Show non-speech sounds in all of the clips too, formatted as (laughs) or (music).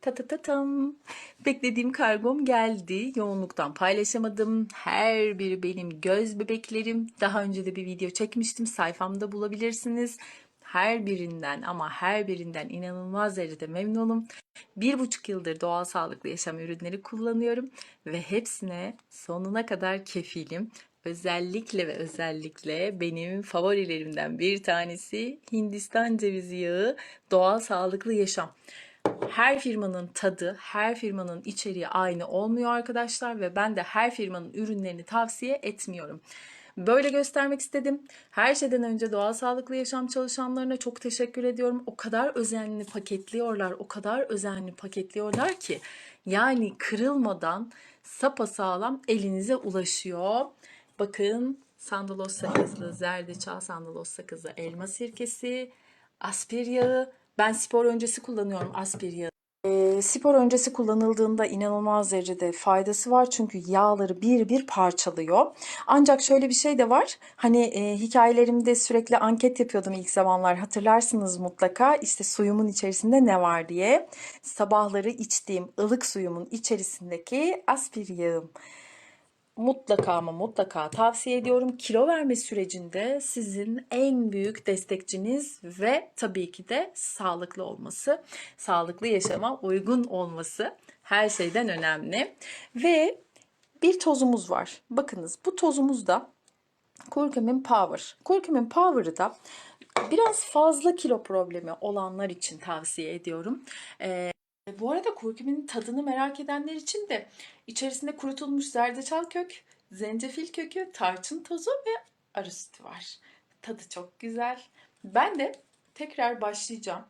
Ta ta ta tam. Beklediğim kargom geldi. Yoğunluktan paylaşamadım. Her biri benim göz bebeklerim. Daha önce de bir video çekmiştim. Sayfamda bulabilirsiniz. Her birinden ama her birinden inanılmaz derecede memnunum. Bir buçuk yıldır doğal sağlıklı yaşam ürünleri kullanıyorum ve hepsine sonuna kadar kefilim. Özellikle ve özellikle benim favorilerimden bir tanesi Hindistan cevizi yağı doğal sağlıklı yaşam. Her firmanın tadı, her firmanın içeriği aynı olmuyor arkadaşlar ve ben de her firmanın ürünlerini tavsiye etmiyorum. Böyle göstermek istedim. Her şeyden önce doğal sağlıklı yaşam çalışanlarına çok teşekkür ediyorum. O kadar özenli paketliyorlar, o kadar özenli paketliyorlar ki yani kırılmadan sapasağlam elinize ulaşıyor. Bakın sandalos sakızlı, zerdeçal sandalos sakızlı elma sirkesi, aspir yağı. Ben spor öncesi kullanıyorum aspir yağı. Ee, spor öncesi kullanıldığında inanılmaz derecede faydası var çünkü yağları bir bir parçalıyor. Ancak şöyle bir şey de var. Hani e, hikayelerimde sürekli anket yapıyordum ilk zamanlar hatırlarsınız mutlaka. İşte suyumun içerisinde ne var diye. Sabahları içtiğim ılık suyumun içerisindeki aspir yağım mutlaka ama mutlaka tavsiye ediyorum. Kilo verme sürecinde sizin en büyük destekçiniz ve tabii ki de sağlıklı olması, sağlıklı yaşama uygun olması her şeyden önemli. Ve bir tozumuz var. Bakınız bu tozumuz da Curcumin Power. Curcumin Power'ı da biraz fazla kilo problemi olanlar için tavsiye ediyorum. Ee, bu arada kurkumin tadını merak edenler için de içerisinde kurutulmuş zerdeçal kök, zencefil kökü, tarçın tozu ve arı sütü var. Tadı çok güzel. Ben de tekrar başlayacağım.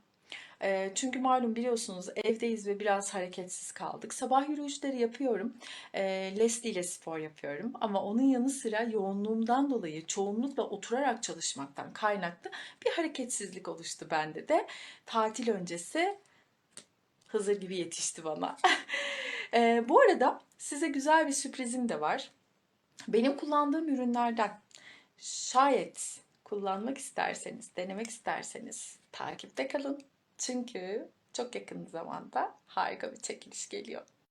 Ee, çünkü malum biliyorsunuz evdeyiz ve biraz hareketsiz kaldık. Sabah yürüyüşleri yapıyorum. Ee, Leslie ile spor yapıyorum. Ama onun yanı sıra yoğunluğumdan dolayı çoğunlukla oturarak çalışmaktan kaynaklı bir hareketsizlik oluştu bende de. Tatil öncesi Hızır gibi yetişti bana. (laughs) Ee, bu arada size güzel bir sürprizim de var. Benim kullandığım ürünlerden şayet kullanmak isterseniz, denemek isterseniz takipte kalın. Çünkü çok yakın zamanda harika bir çekiliş geliyor.